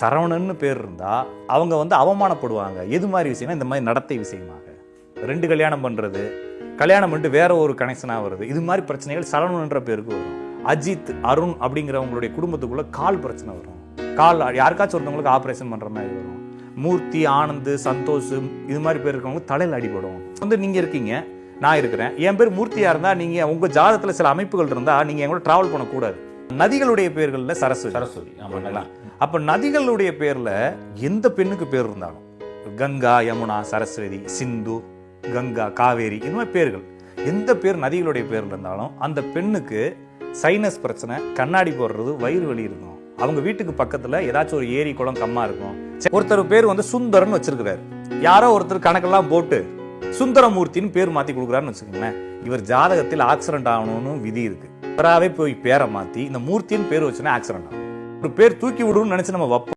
சரவணன்னு பேர் இருந்தால் அவங்க வந்து அவமானப்படுவாங்க. எது மாதிரி விஷயம்னா இந்த மாதிரி நடத்தை விஷயமாக. ரெண்டு கல்யாணம் பண்ணுறது கல்யாணம் பண்ணிட்டு வேற ஒரு கனெக்ஷனாக வருது. இது மாதிரி பிரச்சனைகள் சரவணன்ற பேருக்கு வரும். அஜித் அருண் அப்படிங்கிறவங்களுடைய குடும்பத்துக்குள்ளே கால் பிரச்சனை வரும். கால் யாருக்காச்சும் ஒருத்தவங்களுக்கு ஆப்ரேஷன் பண்ணுற மாதிரி வரும். மூர்த்தி ஆனந்த் சந்தோஷ் இது மாதிரி பேர் இருக்கவங்க தலையில் அடிபடும். வந்து நீங்கள் இருக்கீங்க நான் இருக்கிறேன். என் பேர் மூர்த்தியாக இருந்தால் நீங்கள் உங்கள் ஜாதகத்துல சில அமைப்புகள் இருந்தால் நீங்கள் எங்களோட ட்ராவல் பண்ணக்கூடாது. நதிகளுடைய பேர்கள்ல சரஸ்வதி. சரஸ்வதி ஆமாங்களா அப்ப நதிகளுடைய பேர்ல எந்த பெண்ணுக்கு பேர் இருந்தாலும் கங்கா யமுனா சரஸ்வதி சிந்து கங்கா காவேரி இது மாதிரி பேர்கள் எந்த பேர் நதிகளுடைய பேர்ல இருந்தாலும் அந்த பெண்ணுக்கு சைனஸ் பிரச்சனை கண்ணாடி போடுறது வயிறு வலி இருக்கும். அவங்க வீட்டுக்கு பக்கத்துல ஏதாச்சும் ஒரு ஏரி குளம் கம்மா இருக்கும். ஒருத்தர் பேர் வந்து சுந்தரன் வச்சிருக்கிறாரு. யாரோ ஒருத்தர் கணக்கெல்லாம் போட்டு சுந்தரமூர்த்தின்னு பேர் மாத்தி கொடுக்குறாருன்னு வச்சுக்கோங்களேன். இவர் ஜாதகத்தில் ஆக்சிடென்ட் ஆகணும்னு விதி இருக்கு. இவராவே போய் பேரை மாத்தி இந்த மூர்த்தின்னு பேர் வச்சுன்னா ஆக்சிடென்ட் ஒரு பேர் தூக்கி விடுன்னு நினைச்சு நம்ம வைப்போம்.